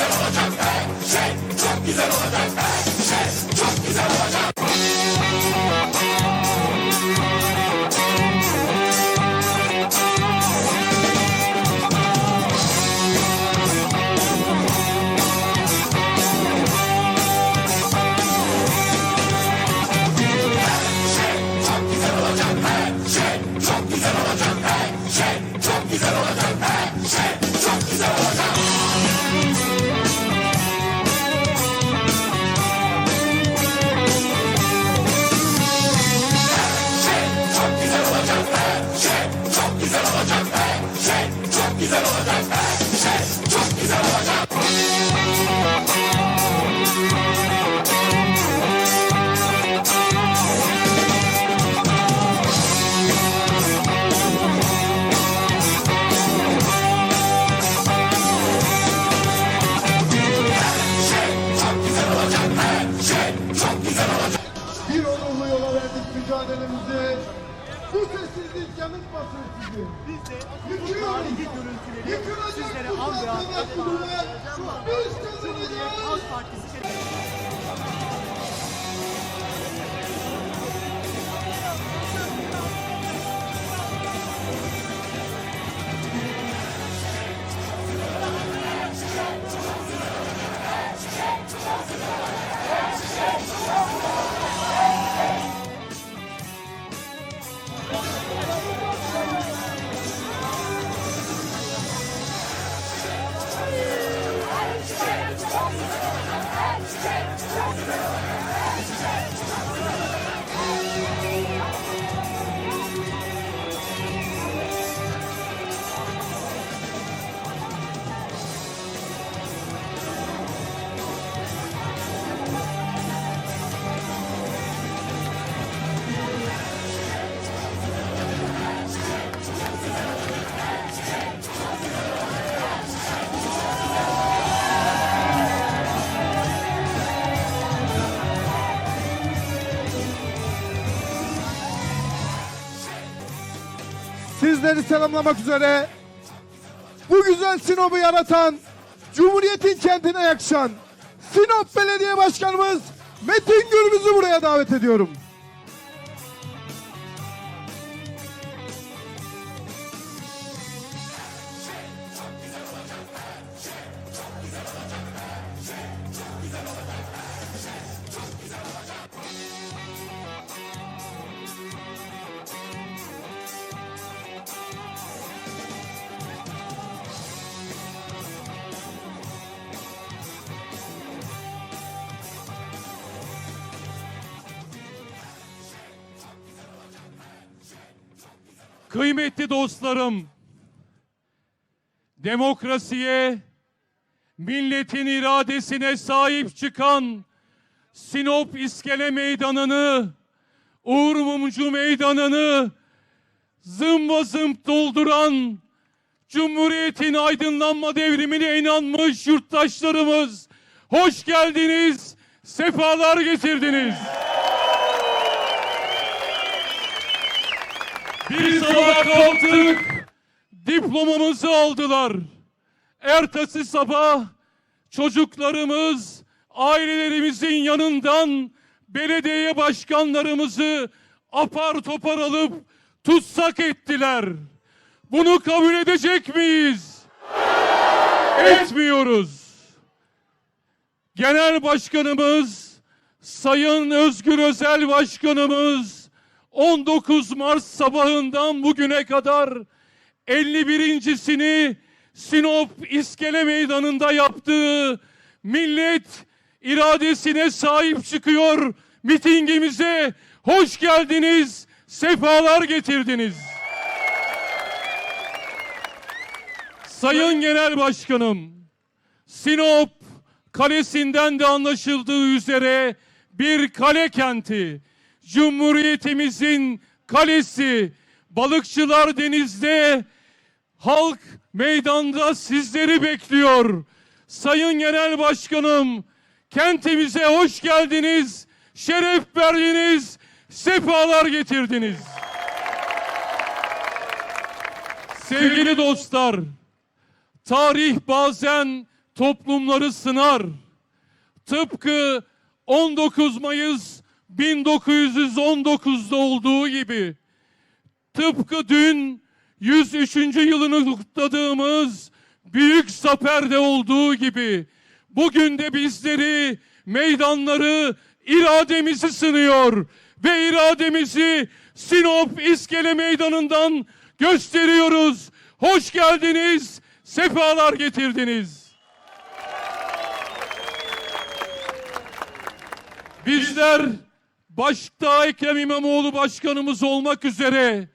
güzel olacak her şey. Çok güzel olacak her şey. Çok güzel olacak. Her şey çok güzel olacak her şey. Çok güzel olacak her şey. Bir Partisi Sizleri selamlamak üzere bu güzel Sinop'u yaratan, Cumhuriyet'in kentine yakışan Sinop Belediye Başkanımız Metin Gürbüz'ü buraya davet ediyorum. Kıymetli dostlarım, demokrasiye, milletin iradesine sahip çıkan Sinop İskele Meydanı'nı, Uğur Mumcu Meydanı'nı zımba zımp dolduran Cumhuriyet'in aydınlanma devrimine inanmış yurttaşlarımız hoş geldiniz, sefalar getirdiniz. Bir sabah kalktık, diplomamızı aldılar. Ertesi sabah çocuklarımız ailelerimizin yanından belediye başkanlarımızı apar topar alıp tutsak ettiler. Bunu kabul edecek miyiz? Etmiyoruz. Genel Başkanımız Sayın Özgür Özel Başkanımız 19 Mart sabahından bugüne kadar 51.sini Sinop İskele Meydanı'nda yaptığı millet iradesine sahip çıkıyor mitingimize hoş geldiniz, sefalar getirdiniz. Sayın Genel Başkanım, Sinop kalesinden de anlaşıldığı üzere bir kale kenti. Cumhuriyetimizin kalesi. Balıkçılar denizde, halk meydanda sizleri bekliyor. Sayın Genel Başkanım, kentimize hoş geldiniz, şeref verdiniz, sefalar getirdiniz. Sevgili dostlar, tarih bazen toplumları sınar. Tıpkı 19 Mayıs 1919'da olduğu gibi. Tıpkı dün 103. yılını kutladığımız Büyük Zafer'de olduğu gibi. Bugün de bizleri, meydanları, irademizi sınıyor. Ve irademizi Sinop İskele Meydanı'ndan gösteriyoruz. Hoş geldiniz, sefalar getirdiniz. Bizler başta Ekrem İmamoğlu başkanımız olmak üzere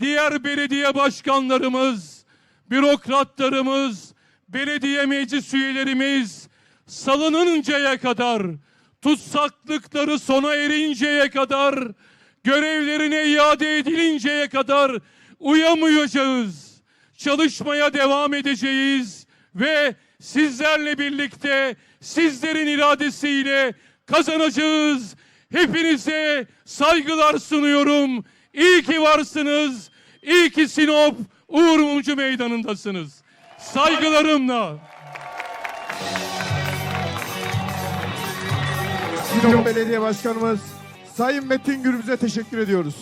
diğer belediye başkanlarımız, bürokratlarımız, belediye meclis üyelerimiz salınıncaya kadar, tutsaklıkları sona erinceye kadar, görevlerine iade edilinceye kadar uyamayacağız. Çalışmaya devam edeceğiz ve sizlerle birlikte sizlerin iradesiyle kazanacağız. Hepinize saygılar sunuyorum. İyi ki varsınız. İyi ki Sinop Uğur Mumcu Meydanı'ndasınız. Saygılarımla. Sinop Belediye Başkanımız Sayın Metin Gürbüz'e teşekkür ediyoruz.